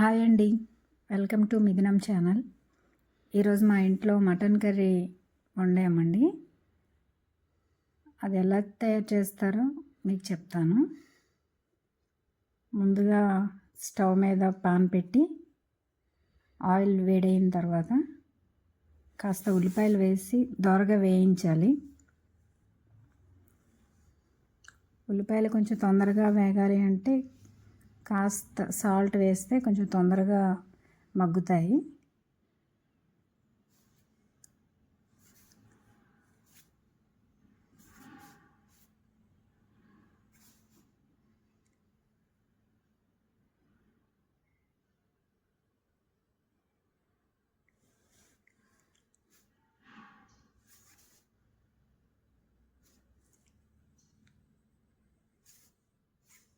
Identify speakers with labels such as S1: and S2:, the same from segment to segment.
S1: Hi అండి. Welcome to Mithunam channel. ఈరోజు మా ఇంట్లో మటన్ కర్రీ వండామండి. అది ఎలా తయారు చేస్తారో మీకు చెప్తాను. ముందుగా స్టవ్ మీద పాన్ పెట్టి ఆయిల్ వేడైన తర్వాత కాస్త ఉల్లిపాయలు వేసి దోరగా వేయించాలి. ఉల్లిపాయలు కొంచెం తొందరగా వేగాలి అంటే కాస్త సాల్ట్ వేస్తే కొంచెం తొందరగా మగ్గుతాయి.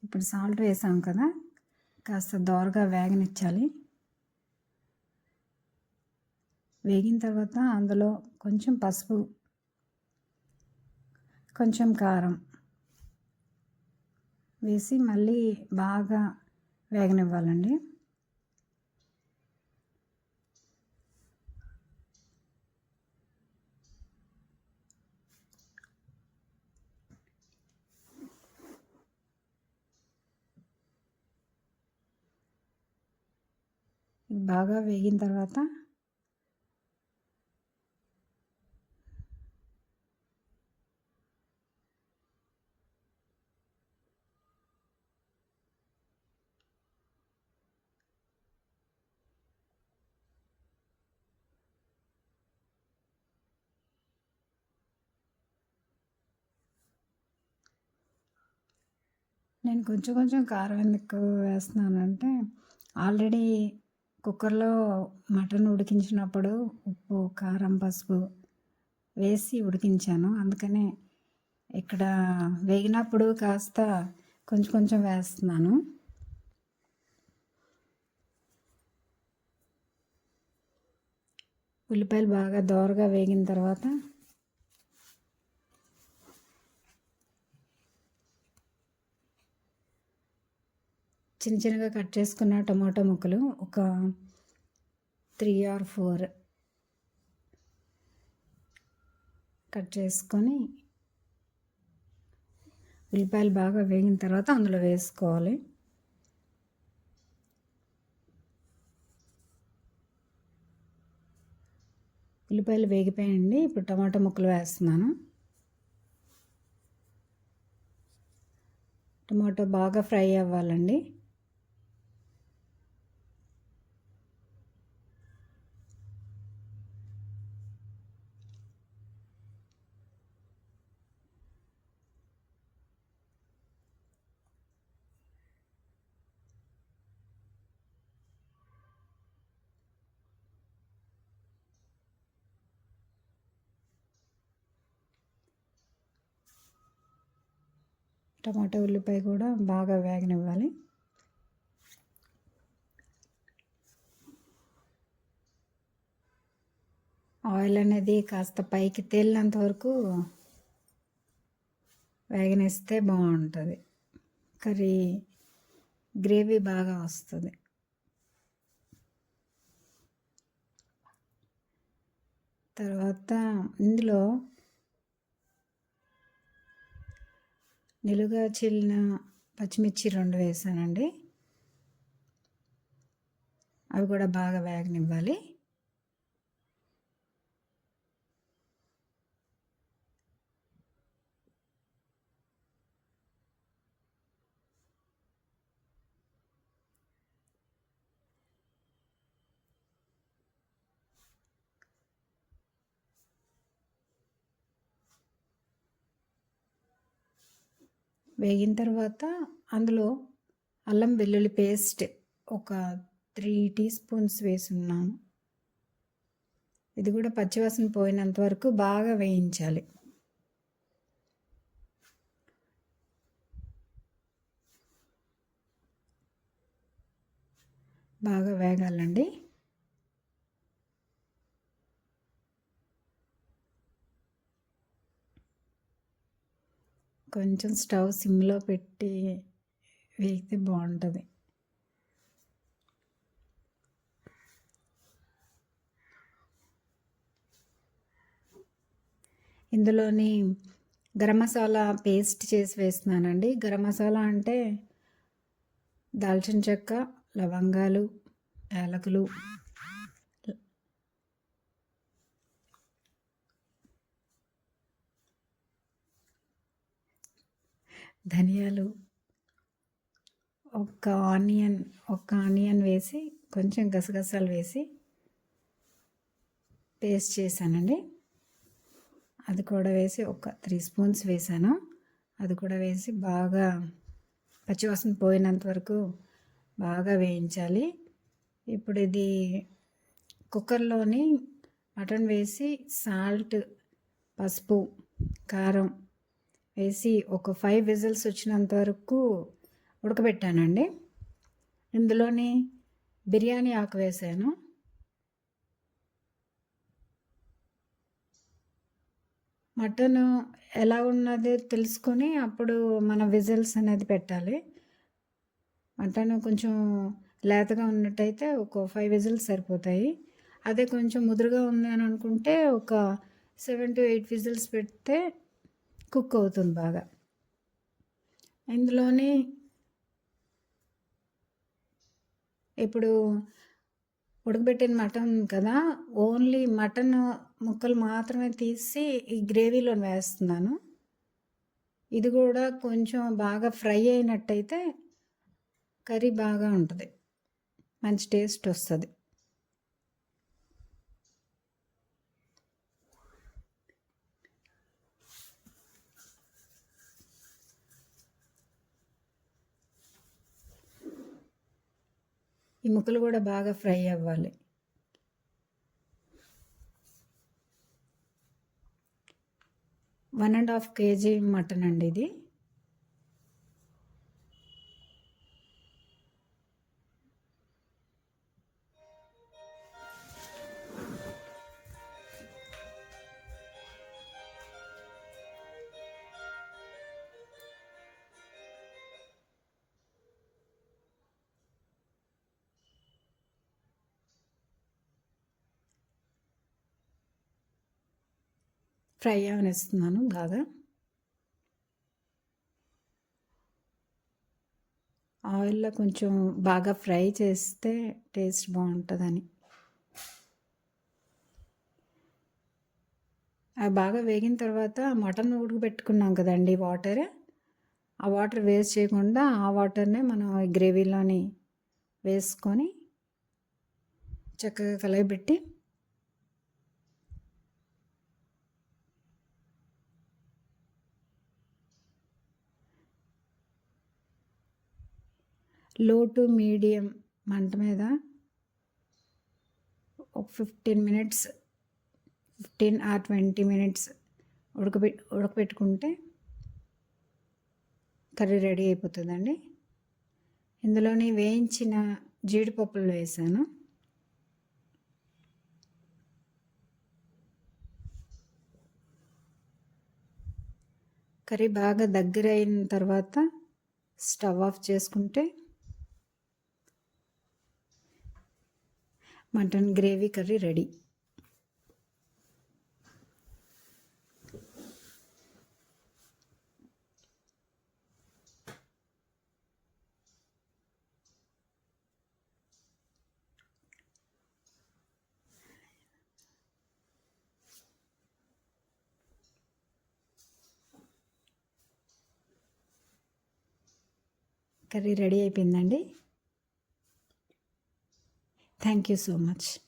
S1: ఇప్పుడు సాల్ట్ వేసాం కదా. కాస్త దోరగా వేగనిచ్చాలి. వేగిన తర్వాత అందులో కొంచెం పసుపు కొంచెం కారం వేసి మళ్ళీ బాగా వేగనివ్వాలండి. బాగా వేగిన తర్వాత నేను కొంచెం కొంచెం కారం ఎందుకు వేస్తున్నానంటే ఆల్రెడీ కుక్కర్లో మటన్ ఉడికించినప్పుడు ఉప్పు కారం పసుపు వేసి ఉడికించాను. అందుకనే ఇక్కడ వేగినప్పుడు కాస్త కొంచెం కొంచెం వేస్తున్నాను. ఉల్లిపాయలు బాగా దోరగా వేగిన తర్వాత చిన్న చిన్నగా కట్ చేసుకున్న టమాటో ముక్కలు ఒక త్రీ ఆర్ ఫోర్ కట్ చేసుకొని ఉల్లిపాయలు బాగా వేగిన తర్వాత అందులో వేసుకోవాలి. ఉల్లిపాయలు వేగిపోయండి ఇప్పుడు టమాటో ముక్కలు వేస్తున్నాను. టమాటో బాగా ఫ్రై అవ్వాలండి. టమాటా ఉల్లిపాయ కూడా బాగా వేగనివ్వాలి. ఆయిల్ అనేది కాస్త పైకి తేలినంత వరకు వేగనిస్తే బాగుంటుంది. కర్రీ గ్రేవీ బాగా వస్తుంది. తర్వాత ఇందులో నిలుగా చిల్లిన పచ్చిమిర్చి రెండు వేసానండి. అవి కూడా బాగా వేగనివ్వాలి. వేగిన తర్వాత అందులో అల్లం వెల్లుల్లి పేస్ట్ ఒక త్రీ టీ స్పూన్స్ వేసున్నాను. ఇది కూడా పచ్చివాసన పోయినంత వరకు బాగా వేయించాలి. బాగా వేగాలండి. కొంచెం స్టవ్ సిమ్లో పెట్టి వేగితే బాగుంటుంది. ఇందులోని గరం మసాలా పేస్ట్ చేసి వేస్తున్నానండి. గరం మసాలా అంటే దాల్చిన చెక్క లవంగాలు యాలకులు ధనియాలు ఒక ఆనియన్ ఒక ఆనియన్ వేసి కొంచెం గసగసాలు వేసి పేస్ట్ చేశానండి. అది కూడా వేసి ఒక త్రీ స్పూన్స్ వేసాను అది కూడా వేసి బాగా పచ్చివాసన పోయినంత వరకు బాగా వేయించాలి. ఇప్పుడు ఇది కుక్కర్లోని మటన్ వేసి సాల్ట్ పసుపు కారం వేసి ఒక ఫైవ్ విజిల్స్ వచ్చినంత వరకు ఉడకబెట్టానండి. ఇందులోని బిర్యానీ ఆకు వేసాను. మటన్ ఎలా ఉన్నది తెలుసుకొని అప్పుడు మన విజిల్స్ అనేది పెట్టాలి. మటన్ కొంచెం లేతగా ఉన్నట్టయితే ఒక ఫైవ్ విజిల్స్ సరిపోతాయి. అదే కొంచెం ముదురుగా ఉంది అని అనుకుంటే ఒక సెవెన్ టు ఎయిట్ విజిల్స్ పెడితే కుక్ అవుతుంది బాగా. ఇందులోని ఇప్పుడు ఉడకబెట్టిన మటన్ కదా ఓన్లీ మటన్ ముక్కలు మాత్రమే తీసి ఈ గ్రేవీలో వేస్తున్నాను. ఇది కూడా కొంచెం బాగా ఫ్రై అయినట్టయితే కర్రీ బాగా ఉంటుంది. మంచి టేస్ట్ వస్తుంది. ఈ ముక్కలు కూడా బాగా ఫ్రై అవ్వాలి. One and half KG mutton అండి ఇది. ఫ్రై అవనిస్తున్నాను బాగా. ఆయిల్లో కొంచెం బాగా ఫ్రై చేస్తే టేస్ట్ బాగుంటుందని. అవి బాగా వేగిన తర్వాత మటన్ ఉడకబెట్టుకున్నాం కదండి వాటర్. ఆ వాటర్ వేస్ట్ చేయకుండా ఆ వాటర్నే మనం గ్రేవీలోని వేసుకొని చక్కగా కలయబెట్టి లో టు మీడియం మంట మీద ఒక fifteen minutes fifteen or twenty minutes ఉడకబె ఉడకబెట్టుకుంటే కర్రీ రెడీ అయిపోతుందండి. ఇందులోని వేయించిన జీడిపప్పులు వేసాను. కర్రీ బాగా దగ్గర అయిన తర్వాత స్టవ్ ఆఫ్ చేసుకుంటే mutton gravy curry ready. Curry ready అయిపోయిందండి. Thank you so much.